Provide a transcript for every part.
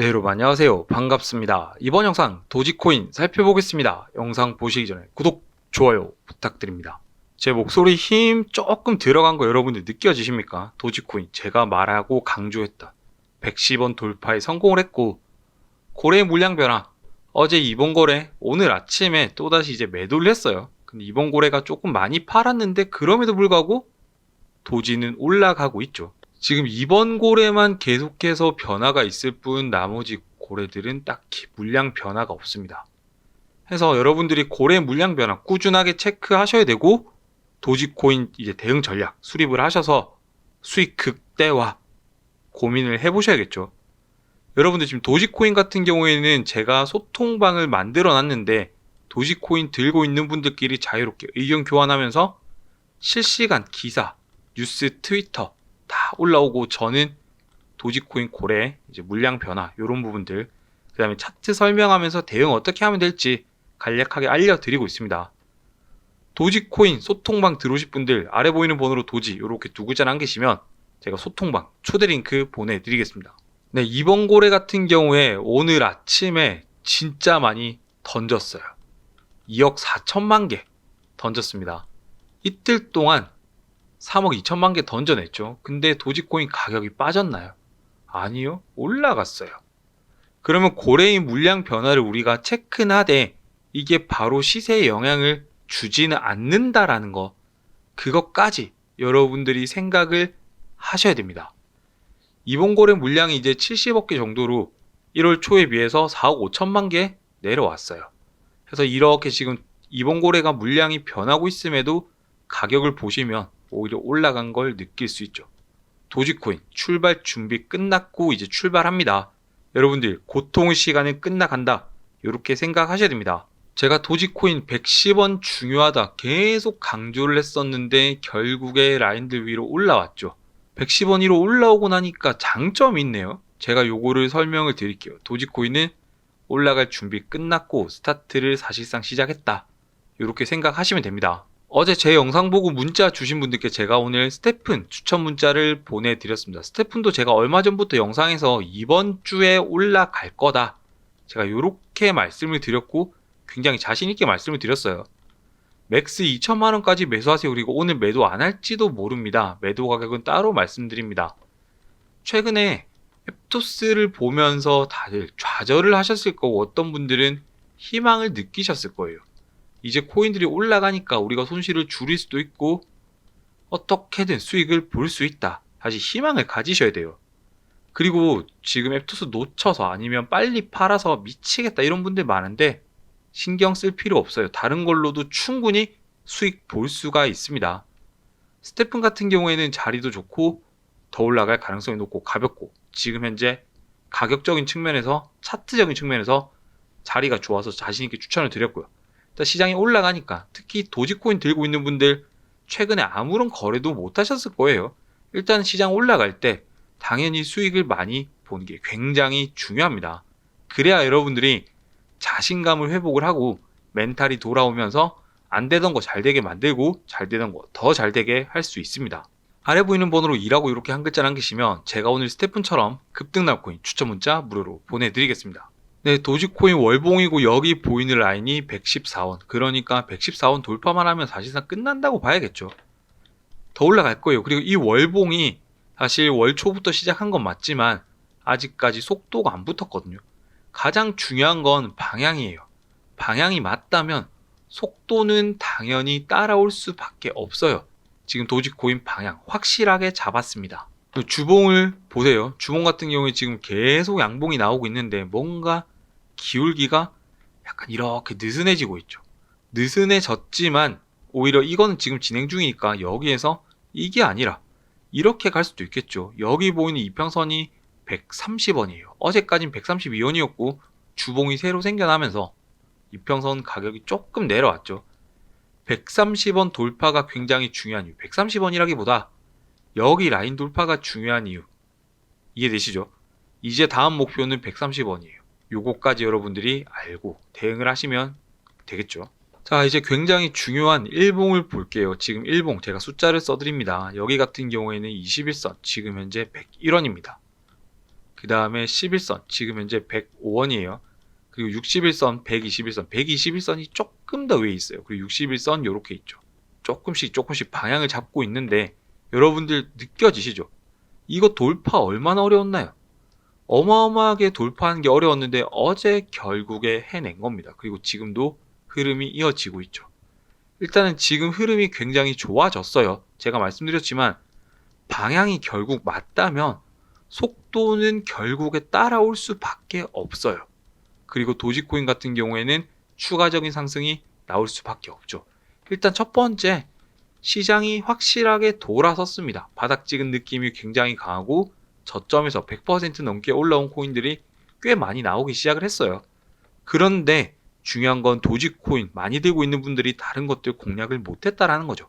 네, 여러분 안녕하세요. 반갑습니다. 이번 영상 도지코인 살펴보겠습니다. 영상 보시기 전에 구독, 좋아요 부탁드립니다. 제 목소리 힘 조금 들어간 거 여러분들 느껴지십니까? 도지코인 제가 말하고 강조했다. 110원 돌파에 성공을 했고 고래 물량 변화 어제 이번 거래 오늘 아침에 또다시 이제 매도를 했어요. 근데 이번 고래가 조금 많이 팔았는데 그럼에도 불구하고 도지는 올라가고 있죠. 지금 이번 고래만 계속해서 변화가 있을 뿐 나머지 고래들은 딱히 물량 변화가 없습니다. 해서 여러분들이 고래 물량 변화 꾸준하게 체크하셔야 되고 도지코인 이제 대응 전략 수립을 하셔서 수익 극대화 고민을 해보셔야겠죠. 여러분들 지금 도지코인 같은 경우에는 제가 소통방을 만들어 놨는데 도지코인 들고 있는 분들끼리 자유롭게 의견 교환하면서 실시간 기사, 뉴스, 트위터 다 올라오고 저는 도지코인 고래 이제 물량 변화 이런 부분들 그 다음에 차트 설명하면서 대응 어떻게 하면 될지 간략하게 알려드리고 있습니다. 도지코인 소통방 들어오실 분들 아래 보이는 번호로 도지 이렇게 두 글자 남기시면 제가 소통방 초대 링크 보내드리겠습니다. 네 이번 고래 같은 경우에 오늘 아침에 진짜 많이 던졌어요. 2억 4천만 개 던졌습니다. 이틀 동안 3억 2천만 개 던져냈죠. 근데 도지코인 가격이 빠졌나요? 아니요. 올라갔어요. 그러면 고래의 물량 변화를 우리가 체크는 하되 이게 바로 시세에 영향을 주지는 않는다라는 거 그것까지 여러분들이 생각을 하셔야 됩니다. 이번 고래 물량이 이제 70억 개 정도로 1월 초에 비해서 4억 5천만 개 내려왔어요. 그래서 이렇게 지금 이번 고래가 물량이 변하고 있음에도 가격을 보시면 오히려 올라간 걸 느낄 수 있죠. 도지코인 출발 준비 끝났고 이제 출발합니다. 여러분들 고통의 시간은 끝나간다. 이렇게 생각하셔야 됩니다. 제가 도지코인 110원 중요하다 계속 강조를 했었는데 결국에 라인들 위로 올라왔죠. 110원 위로 올라오고 나니까 장점이 있네요. 제가 요거를 설명을 드릴게요. 도지코인은 올라갈 준비 끝났고 스타트를 사실상 시작했다. 이렇게 생각하시면 됩니다. 어제 제 영상 보고 문자 주신 분들께 제가 오늘 스테픈 추천 문자를 보내드렸습니다. 스테픈도 제가 얼마 전부터 영상에서 이번 주에 올라갈 거다. 제가 이렇게 말씀을 드렸고 굉장히 자신있게 말씀을 드렸어요. 맥스 2천만원까지 매수하세요. 그리고 오늘 매도 안 할지도 모릅니다. 매도 가격은 따로 말씀드립니다. 최근에 앱토스를 보면서 다들 좌절을 하셨을 거고 어떤 분들은 희망을 느끼셨을 거예요. 이제 코인들이 올라가니까 우리가 손실을 줄일 수도 있고 어떻게든 수익을 볼 수 있다. 다시 희망을 가지셔야 돼요. 그리고 지금 앱투스 놓쳐서 아니면 빨리 팔아서 미치겠다 이런 분들 많은데 신경 쓸 필요 없어요. 다른 걸로도 충분히 수익 볼 수가 있습니다. 스테픈 같은 경우에는 자리도 좋고 더 올라갈 가능성이 높고 가볍고 지금 현재 가격적인 측면에서 차트적인 측면에서 자리가 좋아서 자신있게 추천을 드렸고요. 시장이 올라가니까 특히 도지코인 들고 있는 분들 최근에 아무런 거래도 못 하셨을 거예요. 일단 시장 올라갈 때 당연히 수익을 많이 보는 게 굉장히 중요합니다. 그래야 여러분들이 자신감을 회복을 하고 멘탈이 돌아오면서 안 되던 거 잘 되게 만들고 잘 되던 거 더 잘 되게 할 수 있습니다. 아래 보이는 번호로 일하고 이렇게 한 글자 남기시면 제가 오늘 스테픈처럼 급등날 코인 추천 문자 무료로 보내드리겠습니다. 네, 도지코인 월봉이고 여기 보이는 라인이 114원. 그러니까 114원 돌파만 하면 사실상 끝난다고 봐야겠죠. 더 올라갈 거예요. 그리고 이 월봉이 사실 월 초부터 시작한 건 맞지만 아직까지 속도가 안 붙었거든요. 가장 중요한 건 방향이에요. 방향이 맞다면 속도는 당연히 따라올 수밖에 없어요. 지금 도지코인 방향 확실하게 잡았습니다. 그 주봉을 보세요. 주봉 같은 경우에 지금 계속 양봉이 나오고 있는데 뭔가 기울기가 약간 이렇게 느슨해지고 있죠. 느슨해졌지만 오히려 이거는 지금 진행 중이니까 여기에서 이게 아니라 이렇게 갈 수도 있겠죠. 여기 보이는 이평선이 130원이에요. 어제까진 132원이었고 주봉이 새로 생겨나면서 이평선 가격이 조금 내려왔죠. 130원 돌파가 굉장히 중요한 이유. 130원이라기보다 여기 라인 돌파가 중요한 이유. 이해되시죠? 이제 다음 목표는 130원이에요. 요거까지 여러분들이 알고 대응을 하시면 되겠죠. 자, 이제 굉장히 중요한 일봉을 볼게요. 지금 일봉 제가 숫자를 써드립니다. 여기 같은 경우에는 21선, 지금 현재 101원입니다. 그 다음에 11선, 지금 현재 105원이에요. 그리고 61선, 121선, 121선이 조금 더 위에 있어요. 그리고 61선 요렇게 있죠. 조금씩 조금씩 방향을 잡고 있는데 여러분들 느껴지시죠? 이거 돌파 얼마나 어려웠나요? 어마어마하게 돌파하는 게 어려웠는데 어제 결국에 해낸 겁니다. 그리고 지금도 흐름이 이어지고 있죠. 일단은 지금 흐름이 굉장히 좋아졌어요. 제가 말씀드렸지만 방향이 결국 맞다면 속도는 결국에 따라올 수밖에 없어요. 그리고 도지코인 같은 경우에는 추가적인 상승이 나올 수밖에 없죠. 일단 첫 번째 시장이 확실하게 돌아섰습니다. 바닥 찍은 느낌이 굉장히 강하고 저점에서 100% 넘게 올라온 코인들이 꽤 많이 나오기 시작을 했어요. 그런데 중요한 건 도지코인 많이 들고 있는 분들이 다른 것들 공략을 못했다라는 거죠.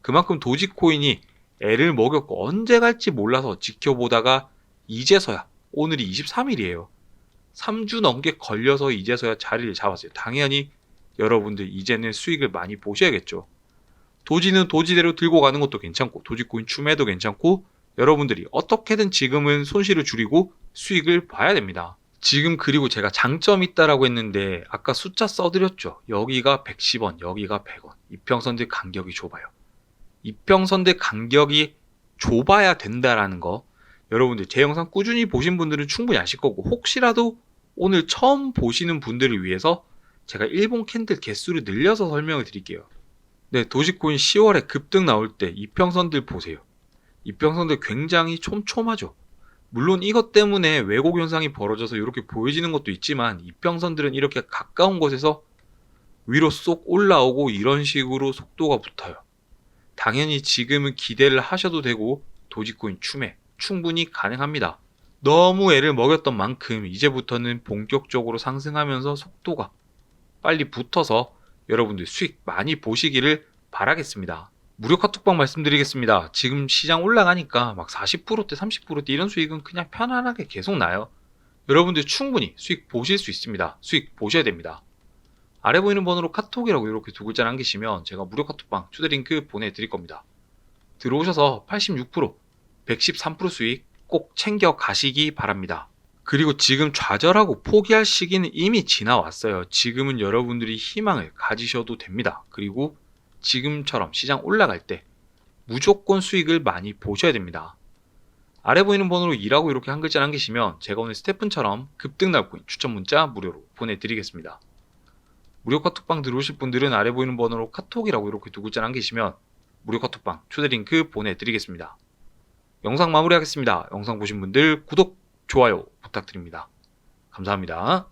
그만큼 도지코인이 애를 먹였고 언제 갈지 몰라서 지켜보다가 이제서야 오늘이 23일이에요. 3주 넘게 걸려서 이제서야 자리를 잡았어요. 당연히 여러분들 이제는 수익을 많이 보셔야겠죠. 도지는 도지대로 들고 가는 것도 괜찮고 도지코인 추매도 괜찮고 여러분들이 어떻게든 지금은 손실을 줄이고 수익을 봐야 됩니다. 지금 그리고 제가 장점이 있다라고 했는데 아까 숫자 써드렸죠. 여기가 110원, 여기가 100원. 이평선들 간격이 좁아요. 이평선들 간격이 좁아야 된다라는 거 여러분들 제 영상 꾸준히 보신 분들은 충분히 아실 거고 혹시라도 오늘 처음 보시는 분들을 위해서 제가 일본 캔들 개수를 늘려서 설명을 드릴게요. 네, 도지코인 10월에 급등 나올 때 이평선들 보세요. 이평선들 굉장히 촘촘하죠. 물론 이것 때문에 왜곡 현상이 벌어져서 이렇게 보여지는 것도 있지만 이평선들은 이렇게 가까운 곳에서 위로 쏙 올라오고 이런 식으로 속도가 붙어요. 당연히 지금은 기대를 하셔도 되고 도지코인 추매 충분히 가능합니다. 너무 애를 먹였던 만큼 이제부터는 본격적으로 상승하면서 속도가 빨리 붙어서 여러분들 수익 많이 보시기를 바라겠습니다. 무료 카톡방 말씀드리겠습니다. 지금 시장 올라가니까 막 40%대, 30%대 이런 수익은 그냥 편안하게 계속 나요. 여러분들 충분히 수익 보실 수 있습니다. 수익 보셔야 됩니다. 아래 보이는 번호로 카톡이라고 이렇게 두 글자 남기시면 제가 무료 카톡방 초대 링크 보내드릴 겁니다. 들어오셔서 86%, 113% 수익 꼭 챙겨 가시기 바랍니다. 그리고 지금 좌절하고 포기할 시기는 이미 지나왔어요. 지금은 여러분들이 희망을 가지셔도 됩니다. 그리고 지금처럼 시장 올라갈 때 무조건 수익을 많이 보셔야 됩니다. 아래 보이는 번호로 2라고 이렇게 한 글자 남기시면 제가 오늘 스테픈처럼 급등 날코인 추천 문자 무료로 보내드리겠습니다. 무료 카톡방 들어오실 분들은 아래 보이는 번호로 카톡이라고 이렇게 두 글자 남기시면 무료 카톡방 초대 링크 보내드리겠습니다. 영상 마무리하겠습니다. 영상 보신 분들 구독, 좋아요 부탁드립니다. 감사합니다.